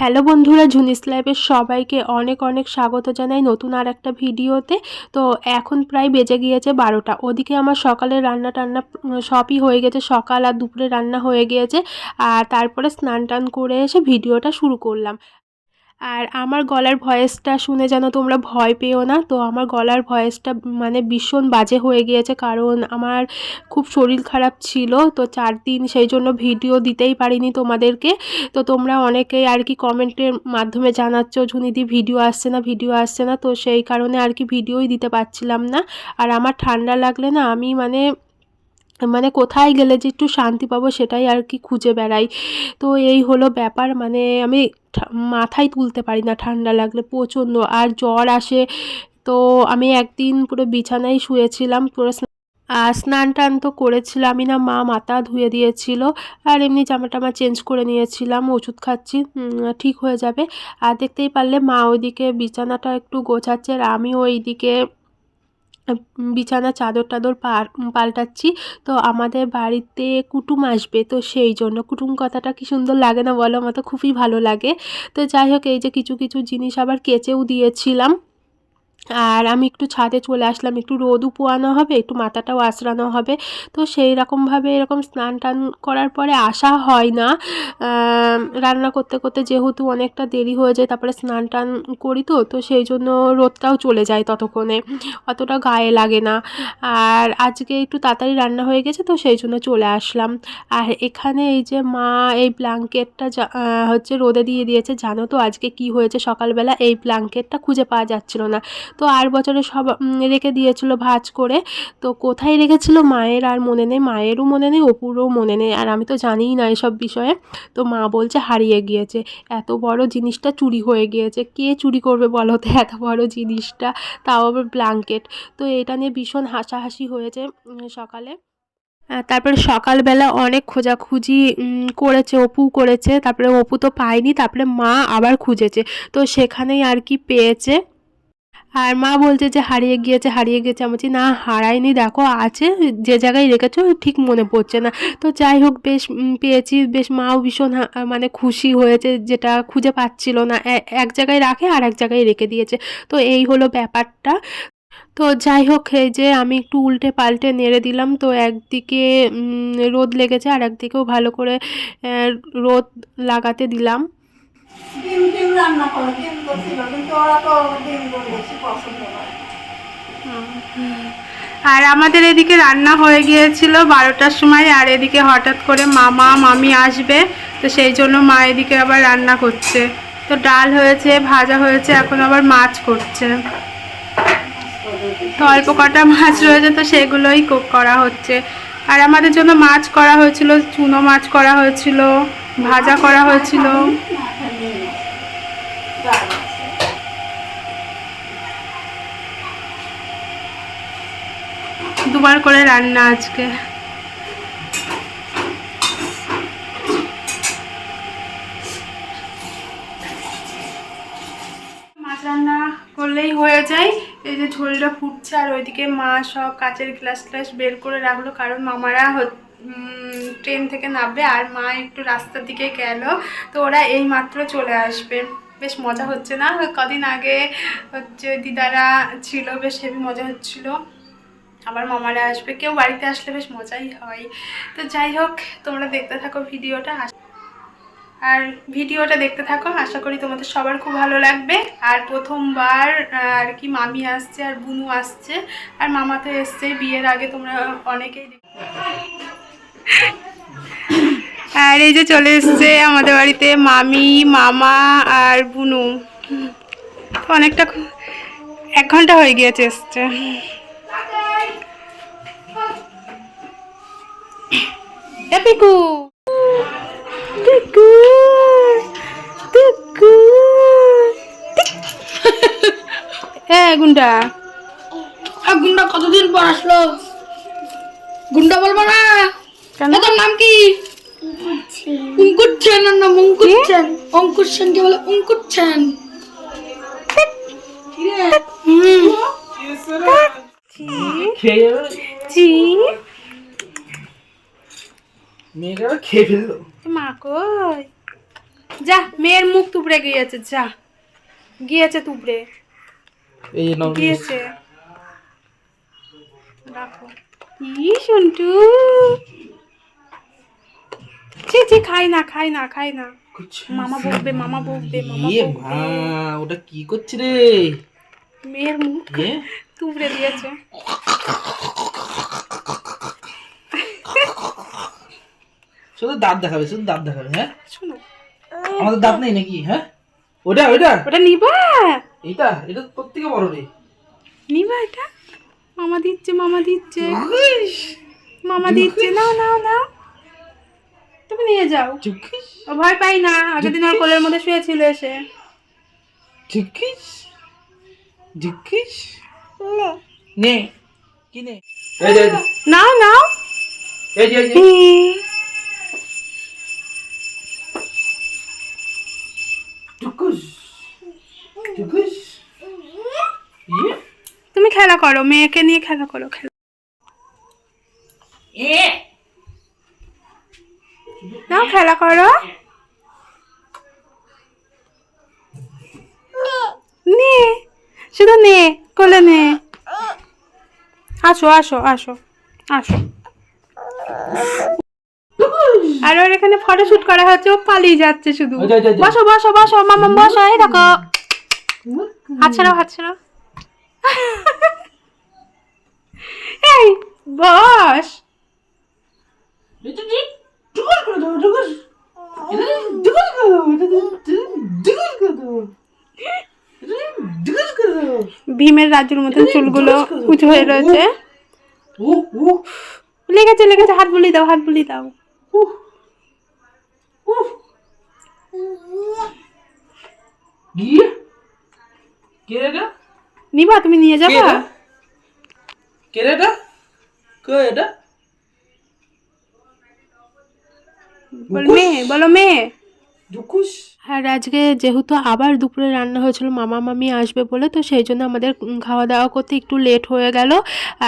Hello বন্ধুরা, ঝুনিস লাইভের সবাইকে অনেক অনেক স্বাগত জানাই নতুন আর একটা ভিডিওতে। তো এখন প্রায় বেজে গিয়েছে বারোটা। ওদিকে আমার সকালে রান্না টান্না সবই হয়ে গেছে, সকাল আর দুপুরে রান্না হয়ে গিয়েছে। আর তারপরে স্নান টান করে এসে ভিডিওটা শুরু করলাম। আর আমার গলার ভয়েসটা শুনে যেন তোমরা ভয় পেও না। তো আমার গলার ভয়েসটা মানে ভীষণ বাজে হয়ে গিয়েছে কারণ আমার খুব শরীর খারাপ ছিল। তো চার দিন সেই জন্য ভিডিও দিতেই পারিনি তোমাদেরকে। তো তোমরা অনেকেই আর কি কমেন্টের মাধ্যমে জানাচ্ছ ঝুনিদি ভিডিও আসছে না, ভিডিও আসছে না। তো সেই কারণে আর কি ভিডিওই দিতে পারছিলাম না। আর আমার ঠান্ডা লাগলে না আমি মানে মানে কোথায় গেলে যে একটু শান্তি পাবো সেটাই আর কি খুঁজে বেড়াই। তো এই হলো ব্যাপার মানে আমি মাথায় তুলতে পারি না ঠান্ডা লাগলে প্রচণ্ড। আর জ্বর আসে, তো আমি একদিন পুরো বিছানায় শুয়েছিলাম, পুরো স্নান টান তো করেছিলামই না, মা মাথা ধুয়ে দিয়েছিল, আর এমনি জামা টামা চেঞ্জ করে নিয়েছিলাম, ওষুধ খাচ্ছি ঠিক হয়ে যাবে। আর দেখতেই পারলে মা ওইদিকে বিছানাটা একটু গোছাচ্ছে, আর আমি ওইদিকে বিছানা চাদর টাদর পাল্টাচ্ছি। তো আমাদের বাড়িতে কুটুম আসবে, তো সেই জন্য। কুটুম কথাটা কি সুন্দর লাগে না বলো? আমার তো খুবই ভালো লাগে। তো যাই হোক, এই যে কিছু কিছু জিনিস আবার কেচেও দিয়েছিলাম। আর আমি একটু ছাদে চলে আসলাম, একটু রোদও পোয়ানো হবে, একটু মাথাটাও আঁচড়ানো হবে। তো সেই রকমভাবে এরকম স্নান টান করার পরে আসা হয় না। রান্না করতে করতে যেহেতু অনেকটা দেরি হয়ে যায়, তারপরে স্নান টান করি তো তো সেই জন্য রোদটাও চলে যায় ততক্ষণে। অতটা গায়ে লাগে না। আর আজকে একটু তাড়াতাড়ি রান্না হয়ে গেছে তো সেই জন্য চলে আসলাম। আর এখানে এই যে মা এই ব্ল্যাঙ্কেটটা হচ্ছে রোদে দিয়ে দিয়েছে, জানো তো আজকে কি হয়েছে? সকালবেলা এই ব্ল্যাঙ্কেটটা খুঁজে পাওয়া যাচ্ছিল না। তো আর বছরে সব রেখে দিয়েছিল ভাঁজ করে। তো কোথায় রেখেছিল মায়ের আর মনে নেই, মায়েরও মনে নেই, অপুরও মনে নেই। আর আমি তো জানিই না এসব বিষয়ে। তো মা বলছে হারিয়ে গিয়েছে। এত বড় জিনিসটা চুরি হয়ে গিয়েছে। কে চুরি করবে বলো তো? এত বড় জিনিসটা। তাও আবার ব্ল্যাঙ্কেট। তো এটা নিয়ে ভীষণ হাসাহাসি হয়েছে সকালে। তারপরে সকালবেলা অনেক খোঁজাখুঁজি করেছে, অপু করেছে। তারপরে অপু তো পায়নি, তারপরে মা আবার খুঁজেছে। তো সেখানেই আর কি পেয়েছে। আর মা বলছে যে হারিয়ে গিয়েছে, হারিয়ে গেছে আমি বলছি, না, হারায়নি, দেখো, আছে, যে জায়গায় রেখেছো, ঠিক মনে পড়ছে না। তো যাই হোক, বেশ পেয়েছি, বেশ মাও ভীষণ মানে খুশি হয়েছে, যেটা খুঁজে পাচ্ছিল না। এক জায়গায় রাখে আর এক জায়গায় রেখে দিয়েছে। তো এই হলো ব্যাপারটা। তো যাই হোক, এই যে আমি একটু উল্টে পাল্টে নেড়ে দিলাম। তো একদিকে রোদ লেগেছে আর একদিকেও ভালো করে রোদ লাগাতে দিলাম। ডিম ডিম রান্না করো ডিম করছিল কিন্তু ওরা তো ডিম বেশি পছন্দ করে আর আমাদের এদিকে রান্না হয়ে গিয়েছিল বারোটার সময় আর এদিকে হঠাৎ করে মামা মামি আসবে তো সেই জন্য মা এদিকে আবার রান্না করছে। তো ডাল হয়েছে ভাজা হয়েছে এখন আবার মাছ করছে। তো অল্প কটা মাছ রয়েছে তো সেগুলোই করা হচ্ছে। আর আমাদের জন্য মাছ করা হয়েছিল চুনো মাছ করা হয়েছিল ভাজা করা হয়েছিল। দুবার করে রান্না আজকে। মাছ রান্না করলেই হয়ে যায়। এই যে ঝোলটা ফুটছে আর ওইদিকে মা সব কাচের গ্লাস গ্লাস বের করে রাখল কারণ মামারা ট্রেন থেকে নামবে আর মা একটু রাস্তার দিকে গেল। তো ওরা এই মাত্র চলে আসবে। বেশ মজা হচ্ছে না? কদিন আগে হচ্ছে দিদারা ছিল, বেশ হেভি মজা হচ্ছিল। আবার মামারা আসবে, কেউ বাড়িতে আসলে বেশ মজাই হয়। তো যাই হোক, তোমরা দেখতে থাকো ভিডিওটা আর ভিডিওটা দেখতে থাকো, আশা করি তোমাদের সবার খুব ভালো লাগবে। আর প্রথমবার, আর কি মামি আসছে আর বুনু আসছে, আর মামা তো এসছে, বিয়ের আগে তোমরা অনেকেই আর এই যে চলে এসছে আমাদের বাড়িতে মামি, মামা আর বুনু। অনেকটা এক ঘণ্টা হয়ে গিয়েছে এসছে। পিকু পিকু পিকু এ গুন্ডা। আর গুন্ডা কতদিন পর আসলো? গুন্ডা বলব না। কেন? তোর নাম কি? অঙ্কুর সেন ওর নাম অঙ্কুর সেন অঙ্কুর সেনকে বলে অঙ্কুর সেন হুম। খেয়ে মেয়েটা খেয়ে ফেলল। মা কই? যা মেয়ের মুখ তুবড়ে গিয়েছে যা। গিয়েছে তুবড়ে এই নাও গিয়েছে। রাখো। ই সন্টু ছি ছি খাই না খাই না খাই না। মামা বকবে মামা বকবে মামা বকবে। ওটা কি করছে রে? মেয়ের মুখ তুবড়ে দিয়েছে। শুধু দাঁত দেখাবে শুধু দাঁত দেখাবে হ্যাঁ? শোনো। আমাদের দাঁত নেই নাকি হ্যাঁ? ওটা ওটা? ওটা নিবা? এইটা এটা প্রত্যেকে বড় রে। নিবা এটা? মামা দিচ্ছে মামা দিচ্ছে। মামা দিচ্ছে নাও নাও নাও। তুমি নিয়ে যাও। ও ভয় পাই না আগের দিন ওর কোলের মধ্যে শুয়েছিল এসে। চুকিস চুকিস নে। কি নে? নাও নাও। এই যে তুমি খেলা করো মেয়েকে নিয়ে খেলা করো খেলা। নাও খেলা করো। নে শুধু নে কোলে নে। আসো আসো আসো আসো। আর ওর এখানে ফটো শুট করা হচ্ছে ও পালিয়ে যাচ্ছে শুধু। যে, ওই যে। বসো বসো বসো মামা বসো এই দেখো। হাত ছাড়াও হাত ছাড়াও এই বস। ভীমের রাজুর মতন চুলগুলো উঁচু হয়ে রয়েছে। লেগেছে লেগেছে হাত বুলি দাও হাত বুলি দাও। গিয়ে কে এটা নিবা তুমি নিয়ে যাবা। কে এটা কে এটা বল মেয়ে বলো মেয়ে। জুকুস আর আজকে যেহেতু আবার দুপুরে রান্না হয়েছিল মামা মামি আসবে বলে তো সেই জন্য আমাদের খাওয়া দাওয়া করতে একটু লেট হয়ে গেল।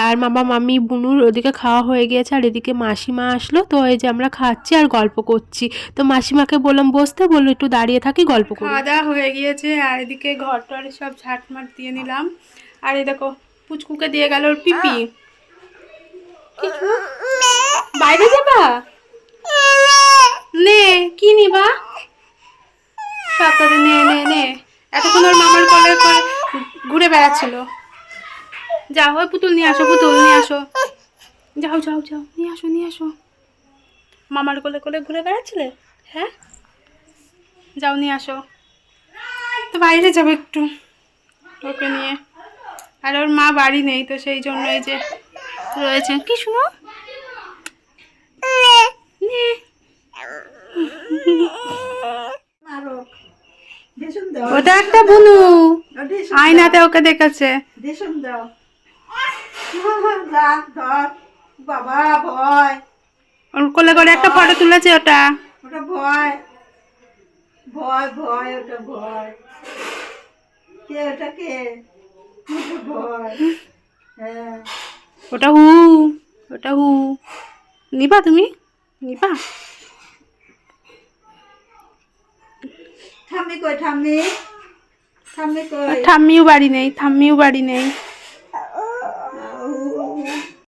আর মামা মামি বুনুর ওদিকে খাওয়া হয়ে গিয়েছে আর এদিকে মাসিমা আসলো। তো এই যে আমরা খাচ্ছি আর গল্প করছি। তো মাসিমাকে বললাম বসতে বলল একটু দাঁড়িয়ে থাকি গল্প করি। খাওয়া দাওয়া হয়ে গিয়েছে আর এদিকে ঘর টর সব ঝাটমাট দিয়ে নিলাম। আর এই দেখো পুচকুকে দিয়ে গেল ওর পিপি। কিছু বাইরে যাবা? নে কি নিবা? সাতটাতে নে নে নে। এতক্ষণ ওর মামার কলে ঘুরে বেড়াচ্ছিল। যাও ওই পুতুল নিয়ে আসো, পুতুল নিয়ে আসো। যাও যাও যাও, নিয়ে আসো নিয়ে আসো। মামার কোলে কোলে ঘুরে বেড়াচ্ছিলে? হ্যাঁ? যাও, নিয়ে আসো। তো বাইরে যাব একটু, ওকে নিয়ে। আর ওর মা বাড়ি নেই, তো সেই জন্য এই যে রয়েছে। কি শুনো? নে। ওটা একটা বুনু। আয়নাতে ওকে দেখেছে। বাবা ভয়। ওর কোলে করে একটা ফটো তুলেছে ওটা। ওটা ভয়। ভয় ভয় ওটা ভয়। কে ওটা কে? ভয়। হ্যাঁ। ওটা হু ওটা হু। নিবা তুমি? নিবা? ঠাম্মি কই ঠাম্মি ঠাম্মি কই? ঠাম্মিও বাড়ি নেই ঠাম্মিও বাড়ি নেই।